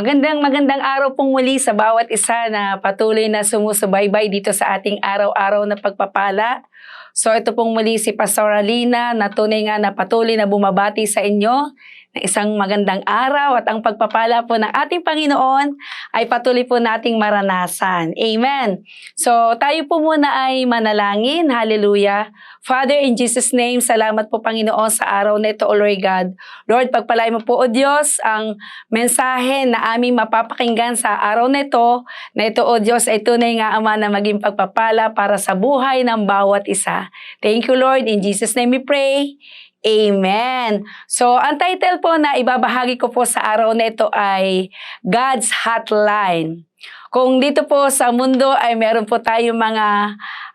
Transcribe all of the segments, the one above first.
Magandang magandang araw pong muli sa bawat isa na patuloy na sumusubaybay dito sa ating araw-araw na pagpapala. So ito pong muli si Pastor Alina na tunay nga na patuloy na bumabati sa inyo ng isang magandang araw at ang pagpapala po ng ating Panginoon ay patuloy po nating maranasan. Amen. So tayo po muna ay manalangin. Hallelujah. Father, in Jesus' name, salamat po Panginoon sa araw na ito, O Lord God. Lord, pagpalain mo po, O Diyos, ang mensahe na aming mapapakinggan sa araw na ito, na ito, O Diyos, ay tunay nga, Ama, na maging pagpapala para sa buhay ng bawat isa. Thank you, Lord. In Jesus' name we pray. Amen. So, ang title po na ibabahagi ko po sa araw na ito ay God's Hotline. Kung dito po sa mundo ay meron po tayong mga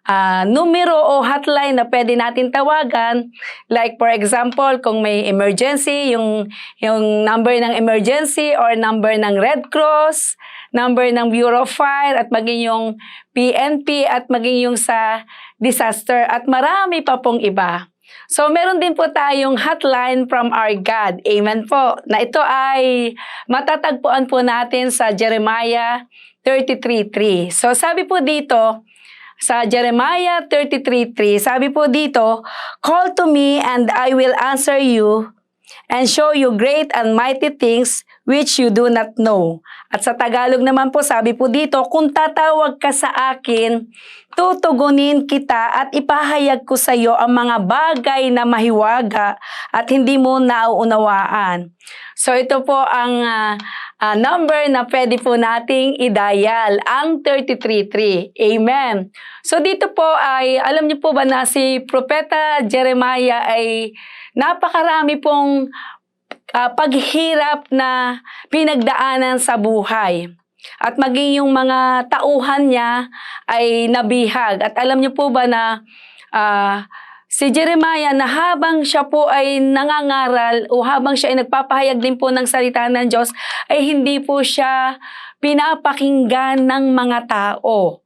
ah, numero o hotline na pwede natin tawagan. Like for example, kung may emergency, yung, yung number ng emergency or number ng Red Cross, number ng Bureau of Fire at maging yung PNP at maging yung sa disaster at marami pa pong iba. So, meron din po tayong hotline from our God. Amen po. Na ito ay matatagpuan po natin sa Jeremiah 33.3. So, sabi po dito, sa Jeremiah 33.3, sabi po dito, Call to me and I will answer you and show you great and mighty things which you do not know. At sa Tagalog naman po, sabi po dito, kung tatawag ka sa akin, tutugunin kita at ipahayag ko sa iyo ang mga bagay na mahiwaga at hindi mo nauunawaan. So ito po ang ah, ah, number na pwede po nating i-dial, ang 333. Amen. So dito po ay, alam niyo po ba na si Propeta Jeremiah ay napakarami pong ah, paghirap na pinagdaanan sa buhay. At maging yung mga tauhan niya ay nabihag. At alam niyo po ba na ah, si Jeremiah na habang siya po ay nangangaral o habang siya ay nagpapahayag din po ng salita ng Diyos, ay hindi po siya pinapakinggan ng mga tao.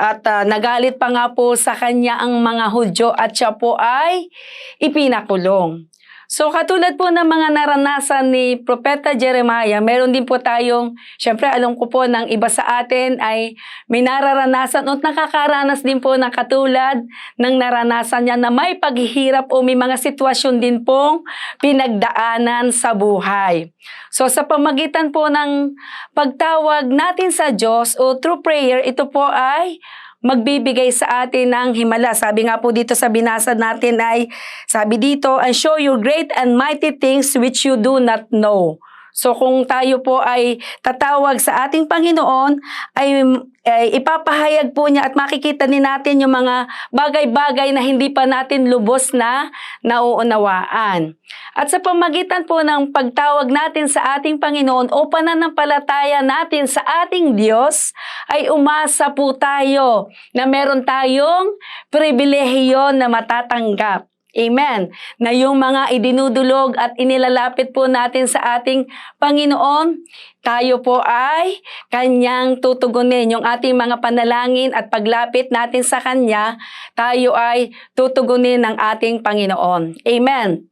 At ah, nagalit pa nga po sa kanya ang mga Hudyo at siya po ay ipinakulong. So katulad po ng mga naranasan ni Propeta Jeremiah, meron din po tayong, syempre alam ko po ng iba sa atin ay may nararanasan at nakakaranas din po ng katulad ng naranasan niya na may paghihirap o may mga sitwasyon din pong pinagdaanan sa buhay. So sa pamagitan po ng pagtawag natin sa Diyos o through prayer, ito po ay magbibigay sa atin ng himala. Sabi nga po dito sa binasa natin ay, sabi dito, and show you great and mighty things which you do not know. So kung tayo po ay tatawag sa ating Panginoon, ay, ay ipapahayag po niya at makikita din natin yung mga bagay-bagay na hindi pa natin lubos na nauunawaan. At sa pamagitan po ng pagtawag natin sa ating Panginoon o pananampalataya natin sa ating Diyos, ay umasa po tayo na meron tayong pribilehiyo na matatanggap. Amen. Na yung mga idinudulog at inilalapit po natin sa ating Panginoon, tayo po ay kanyang tutugunin. Yung ating mga panalangin at paglapit natin sa Kanya, tayo ay tutugunin ng ating Panginoon. Amen.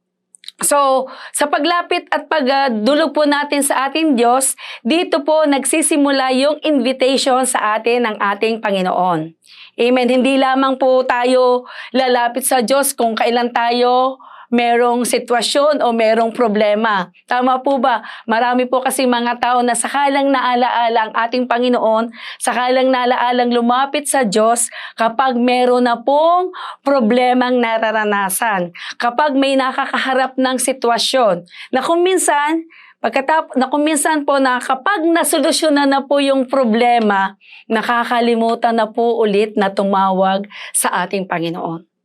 So, sa paglapit at pagdulog po natin sa ating Diyos, dito po nagsisimula yung invitation sa atin ng ating Panginoon. Amen. Hindi lamang po tayo lalapit sa Diyos kung kailan tayo merong sitwasyon o merong problema. Tama po ba? Marami po kasi mga tao na sakalang naalaala ang ating Panginoon, sakalang naalaalang lumapit sa Diyos kapag meron na pong problemang nararanasan. Kapag may nakakaharap ng sitwasyon na kung minsan Pagkatap, na kung minsan po na kapag nasolusyonan na po yung problema, nakakalimutan na po ulit na tumawag sa ating Panginoon.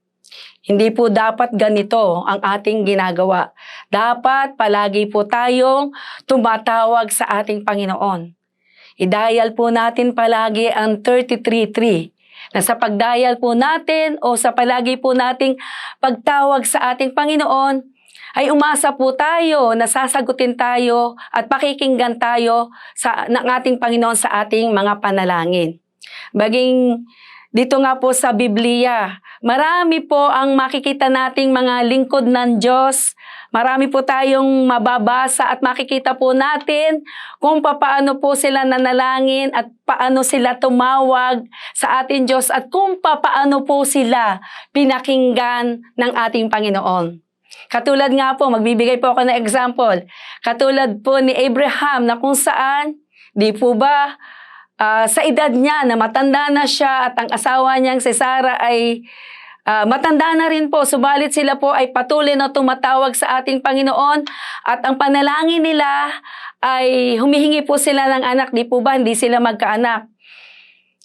Hindi po dapat ganito ang ating ginagawa. Dapat palagi po tayong tumatawag sa ating Panginoon. I-dial po natin palagi ang 333 na sa pagdial po natin o sa palagi po nating pagtawag sa ating Panginoon, ay umasa po tayo na sasagutin tayo at pakikinggan tayo sa, ng ating Panginoon sa ating mga panalangin. Baging dito nga po sa Biblia. Marami po ang makikita nating mga lingkod ng Diyos. Marami po tayong mababasa at makikita po natin kung paano po sila nanalangin at paano sila tumawag sa ating Diyos at kung paano po sila pinakinggan ng ating Panginoon. Katulad nga po, magbibigay po ako ng example. Katulad po ni Abraham na kung saan, di po ba, ah, sa edad niya na matanda na siya at ang asawa niyang si Sarah ay ah, matanda na rin po. Subalit sila po ay patuloy na tumatawag sa ating Panginoon at ang panalangin nila ay humihingi po sila ng anak. Di po ba, hindi sila magkaanak.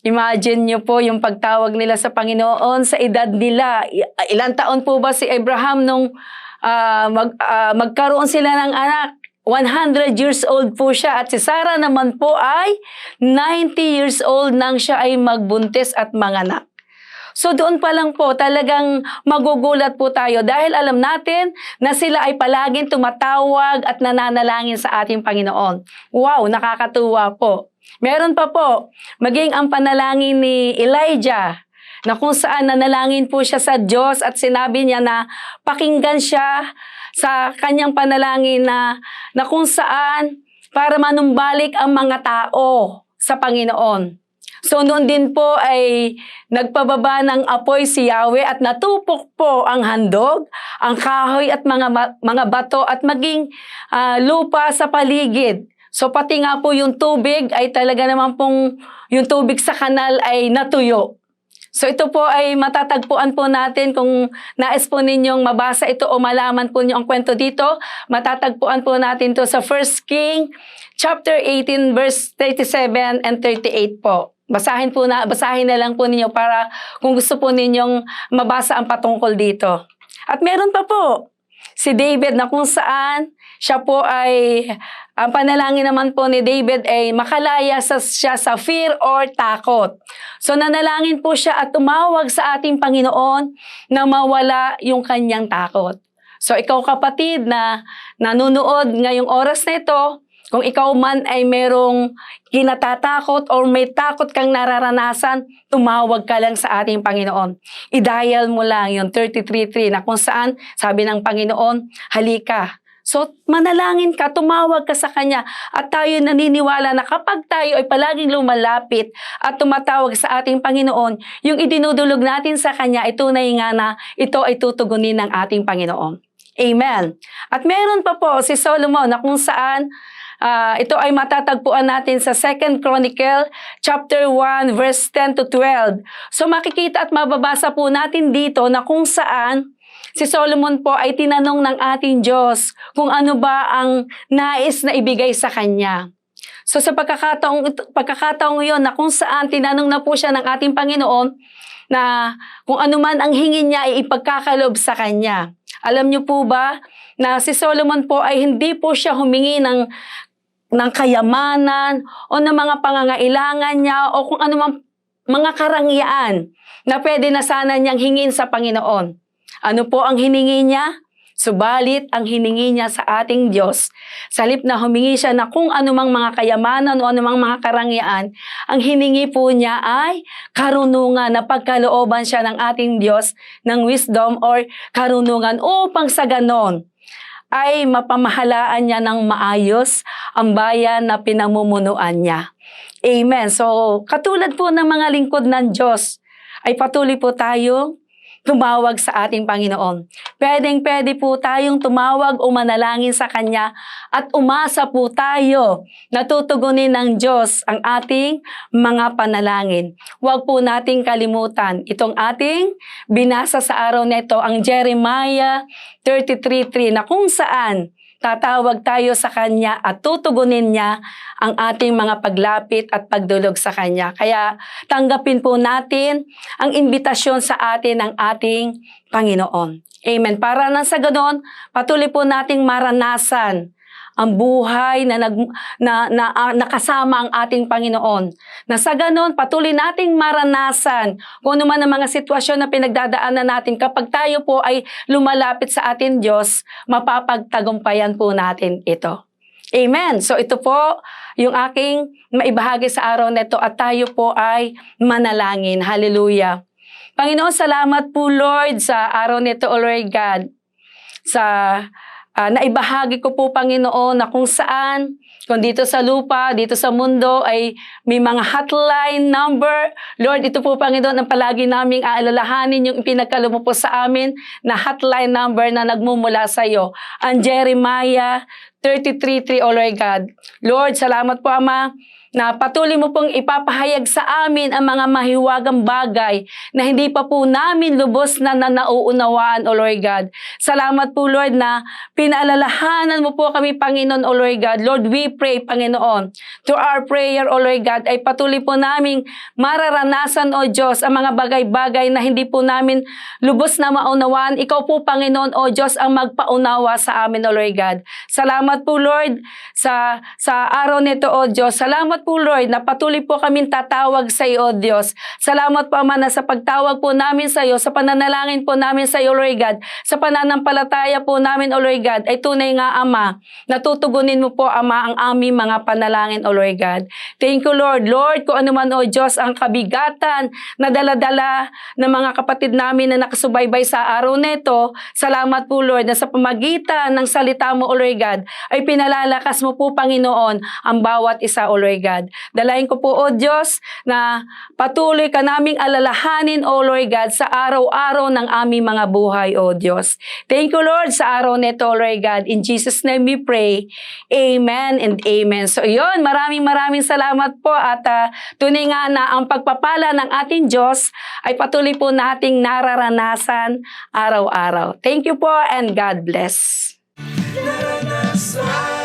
Imagine niyo po yung pagtawag nila sa Panginoon sa edad nila. Ilang taon po ba si Abraham nung ah, mag, ah, magkaroon sila ng anak? 100 years old po siya at si Sarah naman po ay 90 years old nang siya ay magbuntis at manganak. So doon pa lang po talagang magugulat po tayo dahil alam natin na sila ay palaging tumatawag at nananalangin sa ating Panginoon. Wow, nakakatuwa po. Meron pa po, maging ang panalangin ni Elijah na kung saan nanalangin po siya sa Diyos at sinabi niya na pakinggan siya sa kanyang panalangin na, na kung saan para manumbalik ang mga tao sa Panginoon. So noon din po ay nagpababa ng apoy si Yahweh at natupok po ang handog, ang kahoy at mga mga bato at maging ah, lupa sa paligid. So pati nga po yung tubig ay talaga naman pong yung tubig sa kanal ay natuyo. So ito po ay matatagpuan po natin kung nais po ninyong mabasa ito o malaman po niyo ang kwento dito, matatagpuan po natin to sa 1 King chapter 18 verse 37 and 38 po. Basahin po na basahin na lang po ninyo para kung gusto po ninyong mabasa ang patungkol dito. At meron pa po si David na kung saan siya po ay ang panalangin naman po ni David ay makalaya sa, siya sa fear or takot. So nanalangin po siya at tumawag sa ating Panginoon na mawala yung kanyang takot. So ikaw kapatid na nanonood ngayong oras na ito, kung ikaw man ay merong kinatatakot or may takot kang nararanasan, tumawag ka lang sa ating Panginoon. I-dial mo lang yung 333 na kung saan sabi ng Panginoon, halika. So, manalangin ka, tumawag ka sa Kanya. At tayo naniniwala na kapag tayo ay palaging lumalapit at tumatawag sa ating Panginoon, yung idinudulog natin sa Kanya, ito na nga na ito ay tutugunin ng ating Panginoon. Amen. At meron pa po si Solomon na kung saan ah, ito ay matatagpuan natin sa 2nd Chronicle chapter 1 verse 10 to 12. So makikita at mababasa po natin dito na kung saan si Solomon po ay tinanong ng ating Diyos kung ano ba ang nais na ibigay sa kanya. So sa pagkakataong, pagkakataong yon na kung saan tinanong na po siya ng ating Panginoon na kung ano man ang hingin niya ay ipagkakalob sa kanya. Alam niyo po ba na si Solomon po ay hindi po siya humingi ng ng kayamanan o ng mga pangangailangan niya o kung ano mang mga karangyaan na pwede na sana niyang hingin sa Panginoon. Ano po ang hiningi niya? Subalit, ang hiningi niya sa ating Diyos, sa na humingi siya na kung anumang mga kayamanan o anumang mga karangyaan, ang hiningi po niya ay karunungan na pagkalooban siya ng ating Diyos ng wisdom or karunungan upang sa ganon ay mapamahalaan niya ng maayos ang bayan na pinamumunuan niya. Amen. So, katulad po ng mga lingkod ng Diyos, ay patuloy po tayong tumawag sa ating Panginoon. Pwedeng pwede po tayong tumawag o manalangin sa Kanya at umasa po tayo na tutugunin ng Diyos ang ating mga panalangin. Huwag po nating kalimutan itong ating binasa sa araw na ito, ang Jeremiah 33.3 na kung saan tatawag tayo sa Kanya at tutugunin niya ang ating mga paglapit at pagdulog sa Kanya. Kaya tanggapin po natin ang imbitasyon sa atin ng ating Panginoon. Amen. Para na sa ganon, patuloy po nating maranasan ang buhay na, nag, na, na, ah, nakasama ang ating Panginoon. Na sa ganon, patuloy nating maranasan kung ano man ang mga sitwasyon na pinagdadaanan natin kapag tayo po ay lumalapit sa ating Diyos, mapapagtagumpayan po natin ito. Amen. So ito po yung aking maibahagi sa araw na ito at tayo po ay manalangin. Hallelujah. Panginoon, salamat po Lord sa araw nito, O Lord God. Sa ah, naibahagi ko po Panginoon na kung saan kung dito sa lupa, dito sa mundo ay may mga hotline number. Lord, ito po Panginoon ang palagi naming aalalahanin yung pinagkalo po sa amin na hotline number na nagmumula sa iyo. Ang Jeremiah 33.3, O Lord God. Lord, salamat po Ama na patuloy mo pong ipapahayag sa amin ang mga mahiwagang bagay na hindi pa po namin lubos na nanauunawaan, O Lord God. Salamat po, Lord, na pinaalalahanan mo po kami, Panginoon, O Lord God. Lord, we pray, Panginoon, through our prayer, O Lord God, ay patuloy po naming mararanasan, O Diyos, ang mga bagay-bagay na hindi po namin lubos na maunawaan. Ikaw po, Panginoon, O Diyos, ang magpaunawa sa amin, O Lord God. Salamat po, Lord, sa, sa araw nito, O Diyos. Salamat po, Lord, na patuloy po kami tatawag sa iyo, Diyos. Salamat po, Ama, na sa pagtawag po namin sa iyo, sa pananalangin po namin sa iyo, Lord God, sa pananampalataya po namin, O Lord God, ay tunay nga, Ama, natutugunin mo po, Ama, ang aming mga panalangin, O Lord God. Thank you, Lord. Lord, kung ano man, O Diyos, ang kabigatan na daladala ng mga kapatid namin na nakasubaybay sa araw nito, salamat po, Lord, na sa pamagitan ng salita mo, O Lord God, ay pinalalakas mo po, Panginoon, ang bawat isa, O Lord God. Dalayan ko po, O Diyos, na patuloy ka naming alalahanin, O Lord God, sa araw-araw ng aming mga buhay, O Diyos. Thank you, Lord, sa araw nito, Lord God. In Jesus' name we pray. Amen and amen. So, yun, maraming maraming salamat po at ah, tunay nga na ang pagpapala ng ating Diyos ay patuloy po nating nararanasan araw-araw. Thank you po and God bless. Naranasan